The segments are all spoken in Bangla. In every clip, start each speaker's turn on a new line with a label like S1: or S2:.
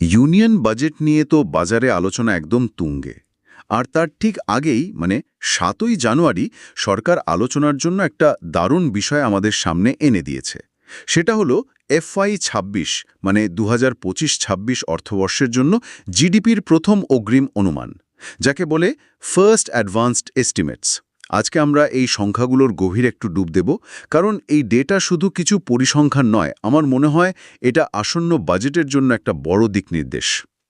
S1: ইউনিয়ন বাজেট নিয়ে তো বাজারে আলোচনা একদম তুঙ্গে। আর তার ঠিক আগেই মানে সাতই জানুয়ারি, সরকার আলোচনার জন্য একটা দারুণ বিষয় আমাদের সামনে এনে দিয়েছে। সেটা হলো এফআই ২৬ মানে দু হাজার পঁচিশ অর্থবর্ষের জন্য জিডিপির প্রথম অগ্রিম অনুমান, যাকে বলে ফার্স্ট অ্যাডভান্সড এস্টিমেটস। আজকে আমরা এই সংখ্যাগুলোর গভীর একটু ডুব দেব কারণ এই ডেটা শুধু কিছু পরিসংখ্যান নয় আমার মনে হয় এটা আসন্ন বাজেটের জন্য একটা বড় দিক নির্দেশ।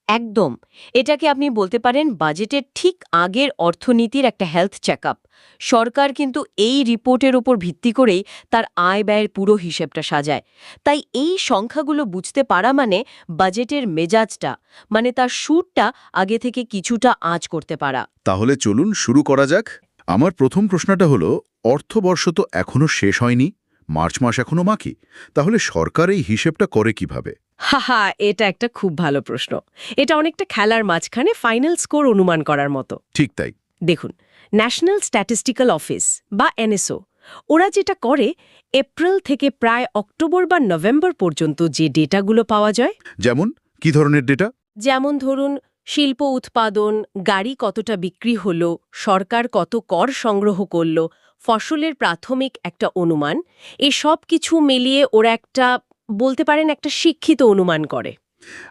S2: একদম। এটাকে আপনি বলতে পারেন বাজেটের ঠিক আগের অর্থনীতির একটা হেলথ চেকআপ সরকার কিন্তু এই রিপোর্টের ওপর ভিত্তি করেই তার আয় ব্যয়ের পুরো হিসেবটা সাজায়। তাই এই সংখ্যাগুলো বুঝতে পারা মানে বাজেটের মেজাজটা মানে তার সুরটা আগে থেকে কিছুটা আঁচ করতে পারা।
S1: তাহলে চলুন শুরু করা যাক। আমার প্রথম প্রশ্নটা হলো অর্থবর্ষ তো এখনও শেষ হয়নি মার্চ মাস এখনও বাকি তাহলে সরকার এই হিসেবটা করে কীভাবে?
S3: হাহা এটা একটা খুব ভালো প্রশ্ন। এটা অনেকটা খেলার মাঝখানে ফাইনাল স্কোর অনুমান করার মতো।
S1: ঠিক তাই।
S3: দেখুন ন্যাশনাল স্ট্যাটিস্টিক্যাল অফিস বা এনএসও ওরা যেটা করে এপ্রিল থেকে প্রায় অক্টোবর বা নভেম্বর পর্যন্ত যে ডেটাগুলো পাওয়া যায়।
S1: যেমন কি ধরনের ডেটা
S3: যেমন ধরুন শিল্প উৎপাদন গাড়ি কতটা বিক্রি হল সরকার কত কর সংগ্রহ করল ফসলের প্রাথমিক একটা অনুমান এই সব কিছু মিলিয়ে ওরা একটা বলতে পারেন একটা শিক্ষিত অনুমান করে।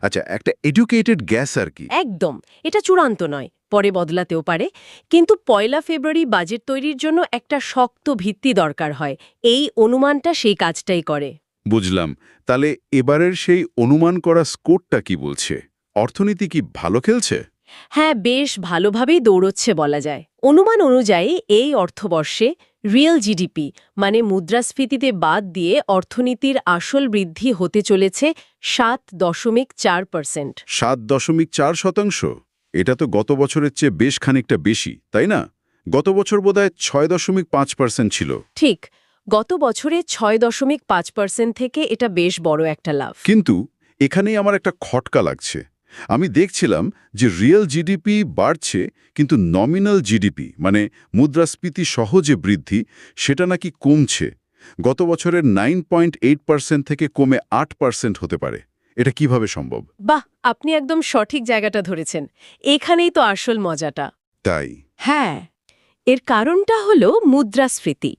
S1: আচ্ছা একটা এডুকেটেড গ্যাস আর কি।
S3: একদম এটা চূড়ান্ত নয় পরে বদলাতেও পারে কিন্তু পয়লা ফেব্রুয়ারি বাজেট তৈরির জন্য একটা শক্ত ভিত্তি দরকার হয় এই অনুমানটা সেই কাজটাই করে।
S1: বুঝলাম তাহলে এবারের সেই অনুমান করা স্কোরটা কি বলছে? অর্থনীতি কি ভালো খেলছে?
S3: হ্যাঁ বেশ ভালোভাবেই দৌড়চ্ছে বলা যায়। অনুমান অনুযায়ী এই অর্থবর্ষে রিয়েল জিডিপি মানে মুদ্রাস্ফীতিতে বাদ দিয়ে অর্থনীতির আসল বৃদ্ধি হতে চলেছে সাত দশমিক চার পার্সেন্ট।
S1: সাত দশমিক চার শতাংশ? এটা তো গত বছরের চেয়ে বেশ খানিকটা বেশি তাই না? গত বছর বোধহয় ছয় দশমিক পাঁচ পার্সেন্ট ছিল।
S3: ঠিক গত বছরে ছয় দশমিক পাঁচ পার্সেন্ট থেকে এটা বেশ বড় একটা লাভ।
S1: কিন্তু এখানেই আমার একটা খটকা লাগছে। আমি দেখছিলাম যে রিয়েল জিডিপি বাড়ছে কিন্তু নমিনাল জিডিপি মানে মুদ্রাস্ফীতি সহজে বৃদ্ধি সেটা নাকি কমছে। গত বছরের নাইন পয়েন্ট এইট পার্সেন্ট থেকে কমে আট পার্সেন্ট হতে পারে। এটা কীভাবে সম্ভব?
S3: বাহ আপনি একদম সঠিক জায়গাটা ধরেছেন। এখানেই তো আসল মজাটা।
S1: তাই?
S3: হ্যাঁ এর কারণটা হলো মুদ্রাস্ফীতি।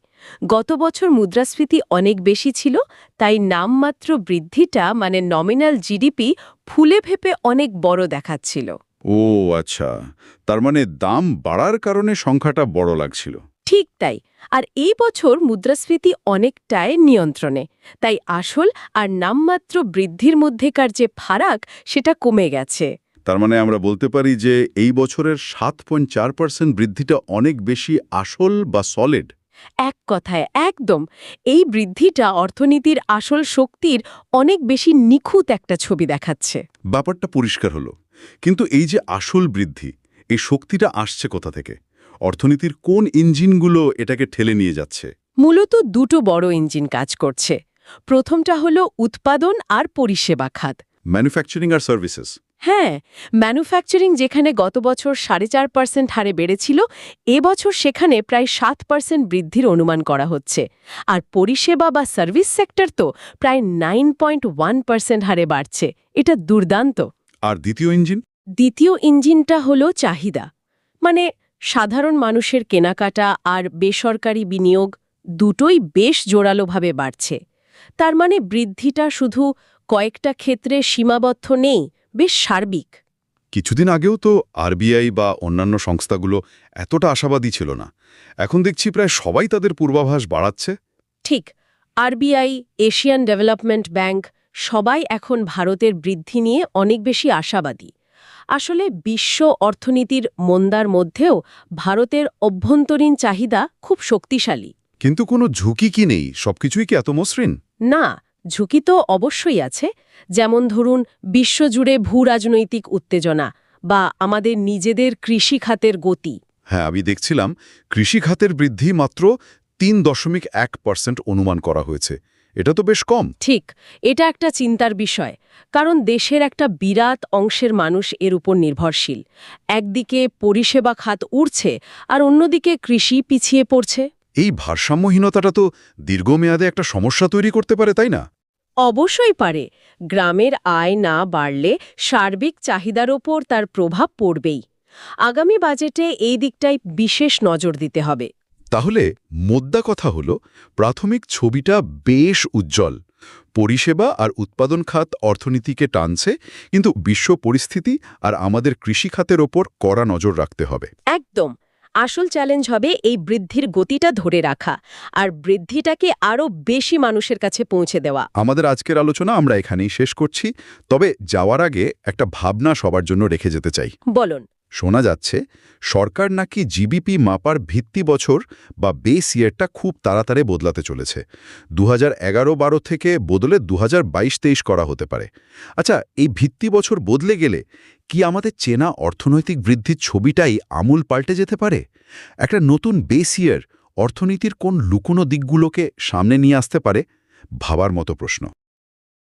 S3: গত বছর মুদ্রাস্ফীতি অনেক বেশি ছিল তাই নামমাত্র বৃদ্ধিটা মানে নমিনাল জিডিপি ফুলে ভেপে অনেক বড় দেখাচ্ছিল।
S1: ও আচ্ছা। তার মানে দাম বাড়ার কারণে সংখ্যাটা বড় লাগছিল।
S3: ঠিক তাই। আর এই বছর মুদ্রাস্ফীতি অনেকটাই নিয়ন্ত্রণে তাই আসল আর নামমাত্র বৃদ্ধির মধ্যেকার যে ফারাক সেটা কমে গেছে।
S1: তার মানে আমরা বলতে পারি যে এই বছরের সাত পয়েন্ট চার পার্সেন্ট বৃদ্ধিটা অনেক বেশি আসল বা সলিড
S3: এক কথায় একদম। এই বৃদ্ধিটা অর্থনীতির আসল শক্তির অনেক বেশি নিখুঁত একটা ছবি দেখাচ্ছে।
S1: ব্যাপারটা পরিষ্কার হলো। কিন্তু এই যে আসল বৃদ্ধি এই শক্তিটা আসছে কোথা থেকে? অর্থনীতির কোন ইঞ্জিনগুলো এটাকে ঠেলে নিয়ে যাচ্ছে?
S3: মূলত দুটো বড় ইঞ্জিন কাজ করছে। প্রথমটা হলো উৎপাদন আর পরিষেবা খাত।
S1: ম্যানুফ্যাকচারিং আর সার্ভিসেস
S3: হ্যাঁ ম্যানুফ্যাকচারিং যেখানে গত বছর সাড়ে চার পার্সেন্ট হারে বেড়েছিল এবছর সেখানে প্রায় সাত পার্সেন্ট বৃদ্ধির অনুমান করা হচ্ছে। আর পরিষেবা বা সার্ভিস সেক্টর তো প্রায় নাইন পয়েন্ট ওয়ান পার্সেন্ট হারে বাড়ছে। এটা দুর্দান্ত।
S1: আর দ্বিতীয় ইঞ্জিন
S3: দ্বিতীয় ইঞ্জিনটা হলো চাহিদা। মানে সাধারণ মানুষের কেনাকাটা আর বেসরকারি বিনিয়োগ দুটোই বেশ জোরালোভাবে বাড়ছে। তার মানে বৃদ্ধিটা শুধু কয়েকটা ক্ষেত্রে সীমাবদ্ধ নেই বেশ সার্বিক।
S1: কিছুদিন আগেও তো আরবিআই বা অন্যান্য সংস্থাগুলো এতটা আশাবাদী ছিল না। এখন দেখছি প্রায় সবাই তাদের পূর্বাভাস বাড়াচ্ছে।
S3: ঠিক আরবিআই এশিয়ান ডেভেলপমেন্ট ব্যাংক সবাই এখন ভারতের বৃদ্ধি নিয়ে অনেক বেশি আশাবাদী। আসলে বিশ্ব অর্থনীতির মন্দার মধ্যেও ভারতের অভ্যন্তরীণ চাহিদা খুব শক্তিশালী।
S1: কিন্তু কোনো ঝুঁকি কি নেই? সবকিছুই কি এত মসৃণ?
S3: না ঝুঁকি তো অবশ্যই আছে যেমন ধরুন বিশ্বজুড়ে ভূ রাজনৈতিক উত্তেজনা বা আমাদের নিজেদের কৃষি খাতের গতি।
S1: হ্যাঁ আমি দেখছিলাম কৃষি খাতের বৃদ্ধি মাত্র তিন দশমিক এক পার্সেন্ট অনুমান করা হয়েছে। এটা তো বেশ কম।
S3: ঠিক এটা একটা চিন্তার বিষয় কারণ দেশের একটা বিরাট অংশের মানুষ এর উপর নির্ভরশীল। একদিকে পরিষেবা খাত উড়ছে আর অন্যদিকে কৃষি পিছিয়ে পড়ছে।
S1: এই ভারসাম্যহীনতাটা তো দীর্ঘমেয়াদে একটা সমস্যা তৈরি করতে পারে তাই না?
S3: অবশ্যই পারে। গ্রামের আয় না বাড়লে সার্বিক চাহিদার ওপর তার প্রভাব পড়বেই। আগামী বাজেটে এই দিকটায় বিশেষ নজর দিতে হবে।
S1: তাহলে মোদ্দা কথা হল প্রাথমিক ছবিটা বেশ উজ্জ্বল। পরিষেবা আর উৎপাদন খাত অর্থনীতিকে টানছে কিন্তু বিশ্ব পরিস্থিতি আর আমাদের কৃষি খাতের ওপর কড়া নজর রাখতে হবে।
S3: একদম। আসল চ্যালেঞ্জ হবে এই বৃদ্ধির গতিটা ধরে রাখা আর বৃদ্ধিটাকে আরও বেশি মানুষের কাছে পৌঁছে দেওয়া।
S1: আমাদের আজকের আলোচনা আমরা এখানেই শেষ করছি তবে যাওয়ার আগে একটা ভাবনা সবার জন্য রেখে যেতে চাই।
S3: বলুন।
S1: শোনা যাচ্ছে সরকার নাকি জিবিপি মাপার ভিত্তি বছর বা বেস ইয়ারটা খুব তাড়াতাড়ি বদলাতে চলেছে। দু হাজার এগারো বারো থেকে বদলে দু হাজার বাইশ তেইশ করা হতে পারে। আচ্ছা এই ভিত্তি বছর বদলে গেলে কি আমাদের চেনা অর্থনৈতিক বৃদ্ধির ছবিটাই আমূল পাল্টে যেতে পারে? একটা নতুন বেস ইয়ার অর্থনীতির কোন লুকোনো দিকগুলোকে সামনে নিয়ে আসতে পারে? ভাবার মতো প্রশ্ন।